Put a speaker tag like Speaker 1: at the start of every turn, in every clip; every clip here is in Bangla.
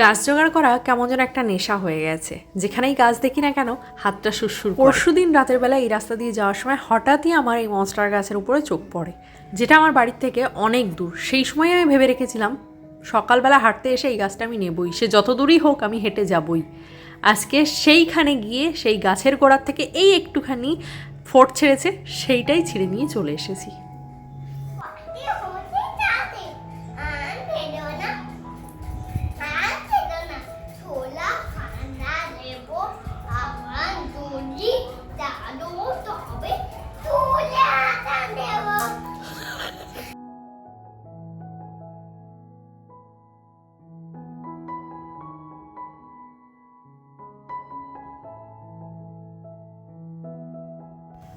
Speaker 1: গাছ জোগাড় করা কেমন যেন একটা নেশা হয়ে গেছে। যেখানেই গাছ দেখি না কেন, হাতটা সুরসুর পরশু দিন রাতের বেলা এই রাস্তা দিয়ে যাওয়ার সময় হঠাৎই আমার এই মনস্টার গাছের উপরে চোখ পড়ে। যেটা আমার বাড়ির থেকে অনেক দূর। সেই সময় আমি ভেবে রেখেছিলাম, সকালবেলা হাঁটতে এসে এই গাছটা আমি নেবই। সে যত দূরই হোক, আমি হেঁটে যাবই। আজকে সেইখানে গিয়ে সেই গাছের গোড়ার থেকে এই একটুখানি ফোট ছেড়েছে, সেইটাই ছিঁড়ে নিয়ে চলে এসেছি।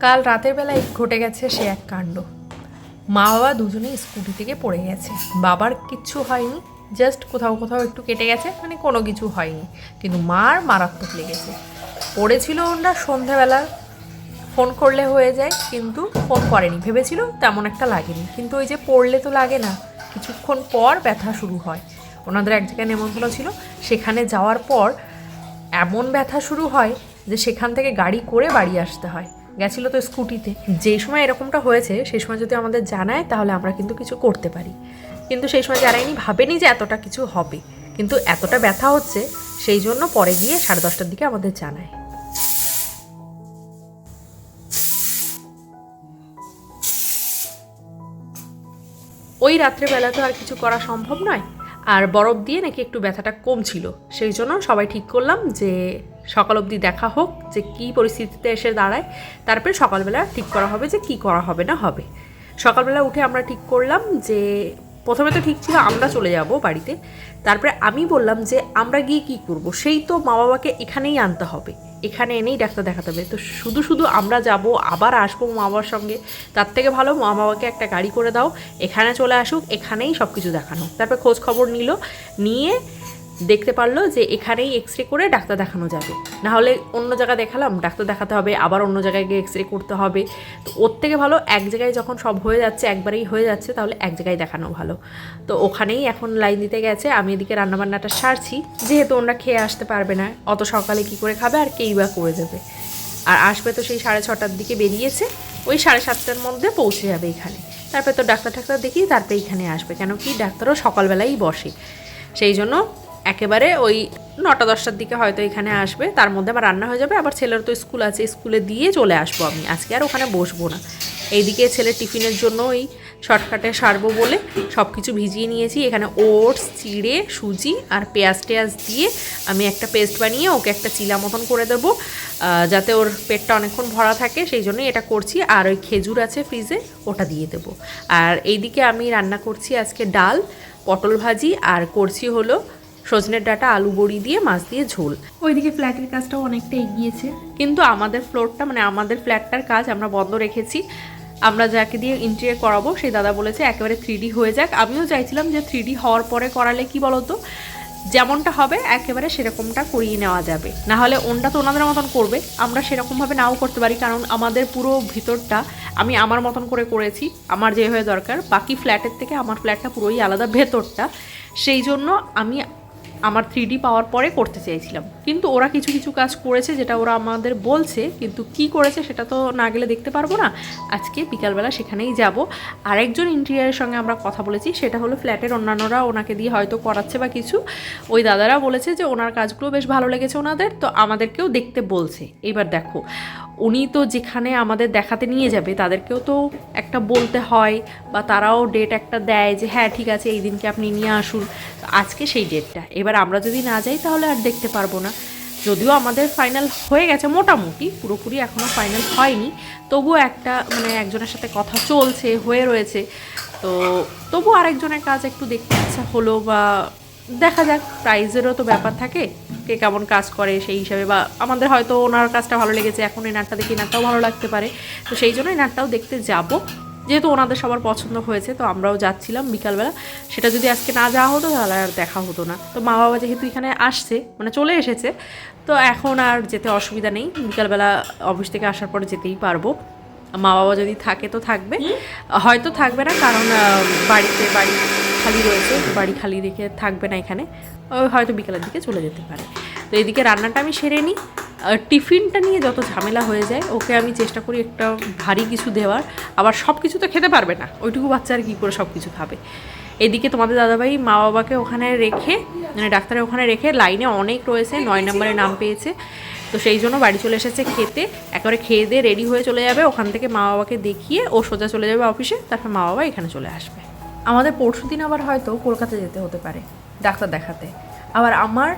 Speaker 1: কাল রাতের বেলায় ঘটে গেছে সে এক কাণ্ড। মা বাবা দুজনেই স্কুটি থেকে পড়ে গেছে। বাবার কিচ্ছু হয়নি জাস্ট কোথাও কোথাও একটু কেটে গেছে মানে কোনো কিছু হয়নি। কিন্তু মার মারাত্মক লেগেছে। পড়েছিল ওরা সন্ধেবেলা ফোন করলে হয়ে যায়, কিন্তু ফোন করেনি। ভেবেছিল তেমন একটা লাগেনি, কিন্তু ওই যে পড়লে তো লাগে না, কিছুক্ষণ পর ব্যথা শুরু হয়। ওনাদের এক জায়গায় নেমন্তন্ন ছিল, সেখানে যাওয়ার পর এমন ব্যথা শুরু হয় যে সেখান থেকে গাড়ি করে বাড়ি আসতে হয়। গেছিল তো স্কুটিতে। যেই সময় এরকমটা হয়েছে, সেই সময় যদি আমাদের জানায়, তাহলে আমরা কিন্তু কিছু করতে পারি। কিন্তু সেই সময় জানায়নি ভাবেনি যে এতটা কিছু হবে, কিন্তু এতটা ব্যথা হচ্ছে, সেই জন্য পরে গিয়ে সাড়ে দশটার দিকে আমাদের জানায়। ওই রাত্রেবেলা তো আর কিছু করা সম্ভব নয়? আর বরফ দিয়ে নাকি একটু ব্যথাটা কম ছিল সেই জন্য সবাই ঠিক করলাম যে সকাল অবধি দেখা হোক যে কী পরিস্থিতিতে এসে দাঁড়ায়। তারপরে সকালবেলা ঠিক করা হবে যে কি করা হবে না হবে। সকালবেলা উঠে আমরা ঠিক করলাম যে প্রথমে তো ঠিক ছিল আমরা চলে যাব বাড়িতে। তারপরে আমি বললাম যে, আমরা গিয়ে কি করব? সেই তো মা বাবাকে এখানেই আনতে হবে। এখানে এনেই ডাক্তার দেখাতে হবে। তো শুধু শুধু আমরা যাব, আবার আসব মা বাবার সঙ্গে। তার থেকে ভালো মা বাবাকে একটা গাড়ি করে দাও। এখানে চলে আসুক, এখানেই সব কিছু দেখানো। তারপর খোঁজ খবর নিল। নিয়ে দেখতে পারল যে এখানেই এক্স রে করে ডাক্তার দেখানো যাবে। না হলে অন্য জায়গায় দেখালাম, ডাক্তার দেখাতে হবে, আবার অন্য জায়গায় গিয়ে এক্স রে করতে হবে। তো ওর থেকে ভালো এক জায়গায় যখন সব হয়ে যাচ্ছে, একবারেই হয়ে যাচ্ছে, তাহলে এক জায়গায় দেখানো ভালো। তো ওখানেই এখন লাইন দিতে গেছে, আমি এদিকে রান্নাবান্নাটা সারছি। যেহেতু ওনারা খেয়ে আসতে পারবে না, অত সকালে কি করে খাবে আর কেই বা করে দেবে। আর আসবে তো সেই সাড়ে ছটার দিকে বেরিয়েছে, ওই সাড়ে সাতটার মধ্যে পৌঁছে যাবে এখানে। তারপরে তো ডাক্তার টাক্তার দেখি তারপরে এখানে আসবে, কেন কি ডাক্তারও সকালবেলাই বসে। সেই জন্য একেবারে ওই নটা দশটার দিকে হয়তো এখানে আসবে, তার মধ্যে আবার রান্না হয়ে যাবে, আবার ছেলের তো স্কুল আছে, স্কুলে দিয়ে চলে আসব আমি। আজকে আর ওখানে বসবো না। এইদিকে ছেলের টিফিনের জন্য ওই শর্টকাটে সারবো বলে সব কিছু ভিজিয়ে নিয়েছি। এখানে ওটস, চিড়ে, সুজি আর পেঁয়াজ টেয়াজ দিয়ে আমি একটা পেস্ট বানিয়ে ওকে একটা চিলা মতন করে দেবো যাতে ওর পেটটা অনেকক্ষণ ভরা থাকে, সেই জন্যই এটা করছি। আর ওই খেজুর আছে ফ্রিজে, ওটা দিয়ে দেবো। আর এইদিকে আমি রান্না করছি আজকে ডাল, পটল ভাজি, আর করছি হলো সজনের ডাটা আলু বড়ি দিয়ে মাছ দিয়ে ঝোল। ওইদিকে ফ্ল্যাটের কাজটাও অনেকটা এগিয়েছে। কিন্তু আমাদের ফ্লোরটা মানে আমাদের ফ্ল্যাটটার কাজ আমরা বন্ধ রেখেছি। আমরা যাকে দিয়ে ইন্টেরিয়ার করাবো সেই দাদা বলেছে একেবারে থ্রি হয়ে যাক। আমিও চাইছিলাম যে থ্রি হওয়ার পরে করালে কি বলতো? যেমনটা হবে একেবারে সেরকমটা করিয়ে নেওয়া যাবে। না হলে ওনটা তো ওনাদের মতন করবে। আমরা সেরকমভাবে নাও করতে পারি কারণ আমাদের পুরো ভিতরটা আমি আমার মতন করে করেছি আমার যেভাবে দরকার। বাকি ফ্ল্যাটের থেকে আমার ফ্ল্যাটটা পুরোই আলাদা ভেতরটা। সেই জন্য আমি আমার থ্রি পাওয়ার পরে করতে চেয়েছিলাম কিন্তু ওরা কিছু কিছু কাজ করেছে যেটা ওরা আমাদের বলছে, কিন্তু কি করেছে সেটা তো না গেলে দেখতে পারব না। আজকে বিকালবেলা সেখানেই যাব। আরেকজন ইন্টেরিয়ারের সঙ্গে আমরা কথা বলেছি, সেটা হলো ফ্ল্যাটের অন্যান্যরা ওনাকে দিয়ে হয়তো করাচ্ছে বা কিছু। ওই দাদারা বলেছে যে ওনার কাজগুলো বেশ ভালো লেগেছে ওনাদের, তো আমাদেরকেও দেখতে বলছে। এবার দেখো উনি তো যেখানে আমাদের দেখাতে নিয়ে যাবে, তাদেরকেও তো একটা বলতে হয় বা তারাও ডেট একটা দেয় যে হ্যাঁ ঠিক আছে, এই দিনকে আপনি নিয়ে আসুন। আজকে সেই ডেটটা এবার আমরা যদি না যাই, তাহলে আর দেখতে পারব না। যদিও আমাদের ফাইনাল হয়ে গেছে মোটামুটি, পুরোপুরি এখনও ফাইনাল হয়নি। তবুও একটা মানে একজনের সাথে কথা চলছে, হয়ে রয়েছে। তো তবু আরেকজনের কাজ একটু দেখতে ইচ্ছা হলো বা দেখা যাক প্রাইজেরও তো ব্যাপার থাকে। কে কেমন কাজ করে সেই হিসাবে বা আমাদের হয়তো ওনার কাজটা ভালো লেগেছে এখন এই নাটটা দেখি নাটটাও ভালো লাগতে পারে। তো সেই জন্য এই নাটটাও দেখতে যাব। যেহেতু ওনাদের সবার পছন্দ হয়েছে তো আমরাও যাচ্ছিলাম বিকালবেলা। সেটা যদি আজকে না যাওয়া হতো তাহলে আর দেখা হতো না। তো মা বাবা যেহেতু এখানে আসছে মানে চলে এসেছে তো এখন আর যেতে অসুবিধা নেই। বিকালবেলা অফিস থেকে আসার পরে যেতেই পারব। মা বাবা যদি থাকে তো থাকবে। হয়তো থাকবে না কারণ বাড়িতে বাড়ি খালি রয়েছে বাড়ি খালি রেখে থাকবে না এখানে। হয়তো বিকেলের দিকে চলে যেতে পারে। তো এদিকে রান্নাটা আমি সেরে নিই। টিফিনটা নিয়ে যত ঝামেলা হয়ে যায়, ওকে আমি চেষ্টা করি একটা ভারী কিছু দেওয়ার। আবার সব কিছু তো খেতে পারবে না। ওইটুকু বাচ্চা আর কী করে সব কিছু খাবে। এদিকে তোমাদের দাদাভাই মা বাবাকে ওখানে রেখে মানে ডাক্তারের ওখানে রেখে লাইনে অনেক রয়েছে, নয় নম্বরে নাম পেয়েছে। তো সেই জন্য বাড়ি চলে এসেছে খেতে। একেবারে খেয়ে দিয়ে রেডি হয়ে চলে যাবে। ওখান থেকে মা বাবাকে দেখিয়ে ও সোজা চলে যাবে অফিসে। তারপর মা বাবা এখানে চলে আসবে। আমাদের পরশু দিন আবার হয়তো কলকাতা যেতে হতে পারে। ডাক্তার দেখাতে। আবার আমার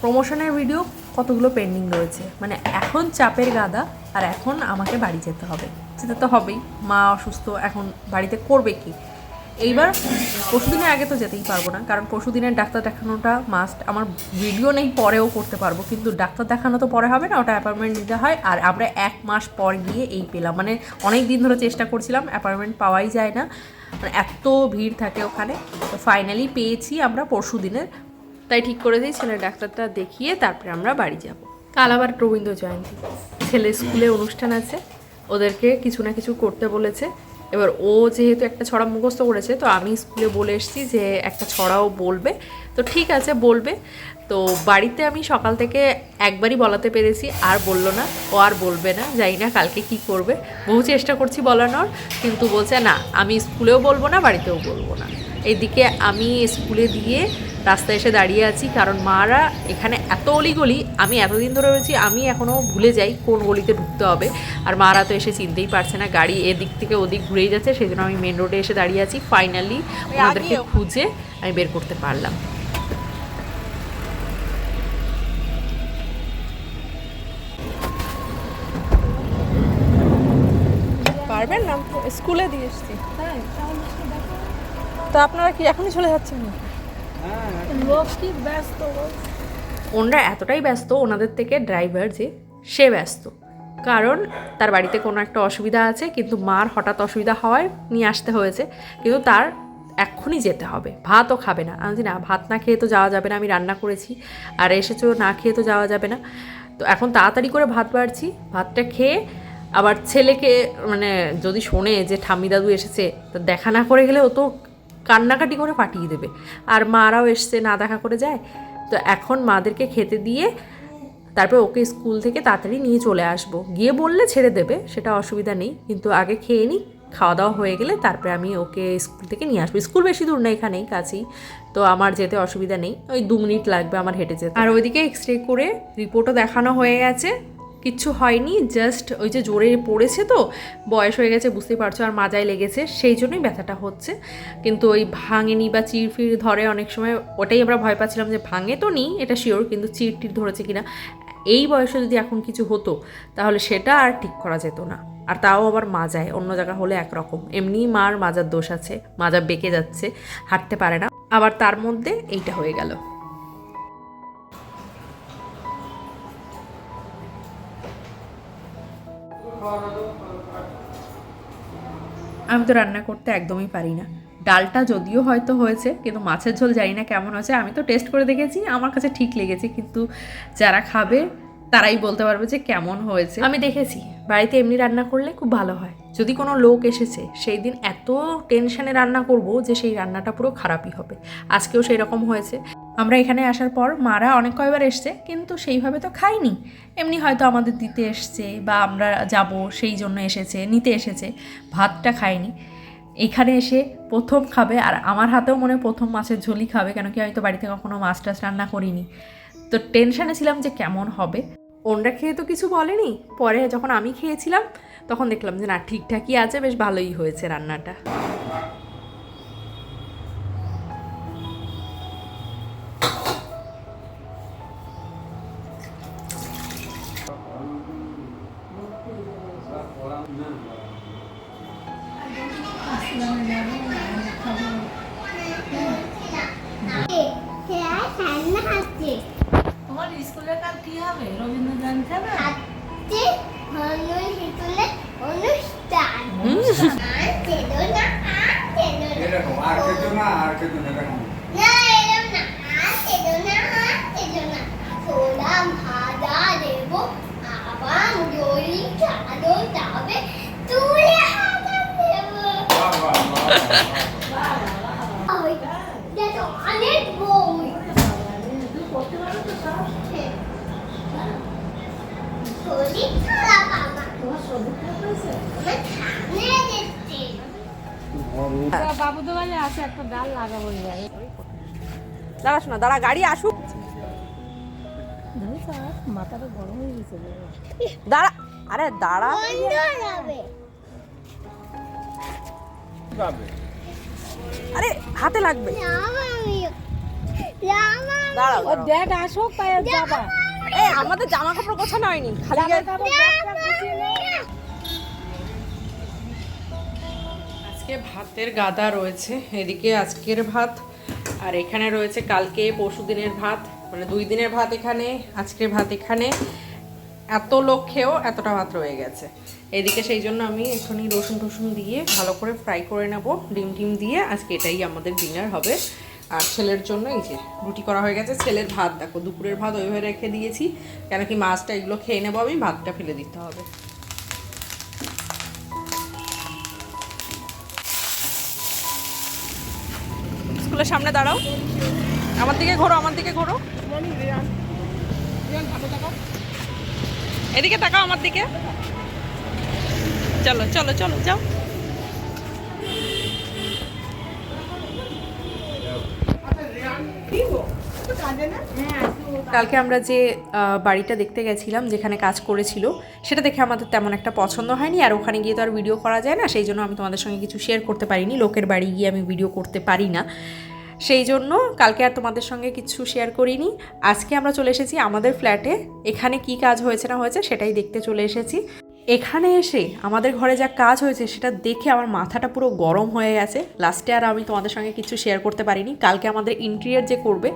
Speaker 1: প্রমোশনের ভিডিও কতগুলো পেন্ডিং রয়েছে? মানে এখন চাপের গাদা আর এখন আমাকে বাড়ি যেতে হবে। যেতে তো হবেই। মা অসুস্থ, এখন বাড়িতে করবে কি? এইবার পরশুদিনের আগে তো যেতেই পারব না, কারণ পরশুদিনের ডাক্তার দেখানোটা মাস্ট আমার ভিডিও নেই, পরেও করতে পারব, কিন্তু ডাক্তার দেখানো তো পরে হবে না, ওটা অ্যাপয়েন্টমেন্ট নিতে হয়, আর আমরা এক মাস পর গিয়ে এই পেলাম। মানে অনেক দিন ধরে চেষ্টা করছিলাম অ্যাপয়েন্টমেন্ট পাওয়াই যায় না মানে এত ভিড় থাকে ওখানে, তো ফাইনালি পেয়েছি আমরা পরশু দিনের তাই ঠিক করে দিই, ছেলের ডাক্তারটা দেখিয়ে তারপরে আমরা বাড়ি যাব। কাল আবার রবীন্দ্র জয়ন্তী। ছেলে স্কুলে অনুষ্ঠান আছে, ওদেরকে কিছু না কিছু করতে বলেছে। এবার ও যেহেতু একটা ছড়া মুখস্থ করেছে, তো আমি স্কুলে বলে এসেছি যে একটা ছড়াও বলবে। তো ঠিক আছে, বলবে। তো বাড়িতে আমি সকাল থেকে একবারই বলাতে পেরেছি, আর বলল না, ও আর বলবে না, জানি না কালকে কি করবে। বহু চেষ্টা করছি বলানোর, কিন্তু বলছে না, আমি স্কুলেও বলব না, বাড়িতেও বলব না। এদিকে আমি স্কুলে দিয়ে রাস্তায় এসে দাঁড়িয়ে আছি কারণ মারা এখানে এত অলিগলি আমি এতদিন ধরে রয়েছি আমি এখনও ভুলে যাই কোন গলিতে ঢুকতে হবে। আর মারা তো এসে চিনতেই পারছে না গাড়ি এদিক থেকে ওদিক ঘুরেই যাচ্ছে সেই জন্য আমি মেন রোডে এসে দাঁড়িয়ে আছি। ফাইনালি ওনাদেরকে খুঁজে আমি বের করতে পারলাম।
Speaker 2: পারবেন না? স্কুলে দিয়ে এসছি। তো আপনারা কি এখনই চলে যাচ্ছেন? না
Speaker 1: ওনারা এতটাই ব্যস্ত, ওনাদের থেকে ড্রাইভার যে, সে ব্যস্ত। কারণ তার বাড়িতে কোনো একটা অসুবিধা আছে, কিন্তু মার হঠাৎ অসুবিধা হওয়ায় নিয়ে আসতে হয়েছে। কিন্তু তার এক্ষুনি যেতে হবে। ভাতও খাবে না। আমি না, ভাত না খেয়ে তো যাওয়া যাবে না, আমি রান্না করেছি। আর এসেছ, না খেয়ে তো যাওয়া যাবে না। তো এখন তাড়াতাড়ি করে ভাত বাড়ছি। ভাতটা খেয়ে আবার ছেলেকে মানে যদি শোনে যে, ঠাম্মি দাদু এসেছে তো দেখা না করে গেলে ও তো কান্নাকাটি করে পাঠিয়ে দেবে। আর মারাও এসছে, না দেখা করে যায়। তো এখন মাদেরকে খেতে দিয়ে তারপর ওকে স্কুল থেকে তাড়াতাড়ি নিয়ে চলে আসব। গিয়ে বললে ছেড়ে দেবে, সেটা অসুবিধা নেই। কিন্তু আগে খেয়ে নিই, খাওয়া দাওয়া হয়ে গেলে তারপরে আমি ওকে স্কুল থেকে নিয়ে আসব। স্কুল বেশি দূর না এখানেই, কাছেই। তো আমার যেতে অসুবিধা নেই। ওই দু মিনিট লাগবে আমার হেঁটে যেতে। আর ওইদিকে এক্স রে করে রিপোর্টও দেখানো হয়ে গেছে। কিচ্ছু হয়নি জাস্ট ওই যে জোরে পড়েছে তো, বয়স হয়ে গেছে, বুঝতেই পারছ, আর মাজায় লেগেছে, সেই জন্যই ব্যথাটা হচ্ছে। কিন্তু ওই ভাঙেনি বা চিরফির ধরে অনেক সময়, ওটাই আমরা ভয় পাচ্ছিলাম যে ভাঙে তো নি এটা শিওর কিন্তু চির টির ধরেছে কিনা। এই বয়সে যদি এখন কিছু হতো, তাহলে সেটা আর ঠিক করা যেত না। আর তাও আবার মাজায়, অন্য জায়গা হলে একরকম। এমনিই মার মাজার দোষ আছে, মাজা বেঁকে যাচ্ছে, হাঁটতে পারে না। আবার তার মধ্যে এইটা হয়ে গেল। আমি তো রান্না করতে একদমই পারি না। ডালটা যদিও হয়তো হয়েছে, কিন্তু মাছের ঝোল জানি না কেমন হয়েছে। আমি তো টেস্ট করে দেখেছি, আমার কাছে ঠিক লেগেছে, কিন্তু যারা খাবে, তারাই বলতে পারবে যে কেমন হয়েছে। আমি দেখেছি, বাড়িতে এমনি রান্না করলে খুব ভালো হয়। যদি কোনো লোক এসেছে, সেই দিন এত টেনশনে রান্না করব যে সেই রান্নাটা পুরো খারাপই হবে। আজকেও সেই রকম হয়েছে। আমরা এখানে আসার পর মারা অনেক কয়বার এসছে, কিন্তু সেইভাবে তো খাইনি। এমনি হয়তো আমাদের দিতে এসছে বা আমরা যাব, সেই জন্য এসেছে, নিতে এসেছে, ভাতটা খায়নি এখানে এসে প্রথম খাবে, আর আমার হাতেও মনে প্রথম মাছের ঝোলই খাবে, কেন কি আমি তো বাড়িতে কখনো মাছ টাছ রান্না করিনি। তো টেনশানে ছিলাম যে কেমন হবে। ওনরা খেয়ে তো কিছু বলেনি। পরে যখন আমি খেয়েছিলাম, তখন দেখলাম যে না, ঠিকঠাকই আছে, বেশ ভালোই হয়েছে রান্নাটা।
Speaker 3: আর কেটো না আর কেটো না
Speaker 4: কেন? না এরকম
Speaker 3: না আর কেটো না আর কেটো না। ছোলা ভাজা দেব আবার দড়ি চাদর তবে তুলে হাতে দেব। অনেক বই করতে
Speaker 5: পারো তো সব শরীর খারাপ আমার তোমার শরীর
Speaker 2: খারাপ হয়েছে আমার খানে দেখতে। দাঁড়া গাড়ি আসুক
Speaker 5: হয়ে
Speaker 2: আরে দাঁড়া আরে হাতে লাগবে দাঁড়াও
Speaker 5: আসুক তাই
Speaker 2: আমাদের জামা কাপড় গোছানো হয়নি খালি
Speaker 1: আজকে ভাতের গাদা রয়েছে। এদিকে আজকের ভাত, আর এখানে রয়েছে কালকে পরশু দিনের ভাত মানে দুই দিনের ভাত এখানে, আজকের ভাত এখানে। এত লোক খেয়েও এতটা ভাত রয়ে গেছে। এদিকে সেই জন্য আমি এখনই রসুন টসুন দিয়ে ভালো করে ফ্রাই করে নেব। ডিম টিম দিয়ে আজকে এটাই আমাদের ডিনার হবে। আর ছেলের জন্য এই যে রুটি করা হয়ে গেছে, ছেলের ভাত। দেখো, দুপুরের ভাত ওইভাবে রেখে দিয়েছি। কেন কি মাছটা এগুলো খেয়ে নেব আমি, ভাতটা ফেলে দিতে হবে।
Speaker 2: স্কুলের সামনে দাঁড়াও। আমার দিকে ঘোরো, আমার দিকে ঘোরো। এদিকে তাকাও আমার দিকে। চলো চলো চলো, যাও।
Speaker 1: কালকে আমরা যে বাড়িটা দেখতে গেছিলাম, যেখানে কাজ করেছিল, সেটা দেখে আমাদের তেমন একটা পছন্দ হয়নি, আর ওখানে গিয়ে তো আর ভিডিও করা যায় না, সেই জন্য আমি তোমাদের সঙ্গে কিছু শেয়ার করতে পারিনি, লোকের বাড়ি গিয়ে আমি ভিডিও করতে পারি না। সেই জন্য কালকে আর তোমাদের সঙ্গে কিছু শেয়ার করিনি। আজকে আমরা চলে এসেছি আমাদের ফ্ল্যাটে এখানে কি কাজ হয়েছে না হয়েছে সেটাই দেখতে চলে এসেছি। এখানে এসে আমাদের ঘরে যা কাজ হয়েছে সেটা দেখে আমার মাথাটা পুরো গরম হয়ে গেছে। লাস্টে আর আমি তোমাদের সঙ্গে কিছু শেয়ার করতে পারিনি। কালকে আমাদের ইন্টেরিয়ার যে করবে,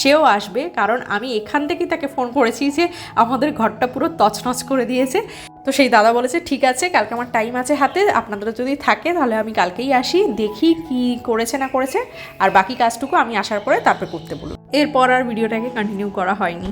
Speaker 1: সেও আসবে কারণ আমি এখান থেকেই তাকে ফোন করেছি যে আমাদের ঘরটা পুরো তছনছ করে দিয়েছে। তো সেই দাদা বলেছে, ঠিক আছে, কালকে আমার টাইম আছে হাতে, আপনাদের যদি থাকে তাহলে আমি কালকেই আসি, দেখি কি করেছে না করেছে। আর বাকি কাজটুকু আমি আসার পরে তারপরে করতে বলব। এরপর আর ভিডিওটাকে কন্টিনিউ করা হয়নি।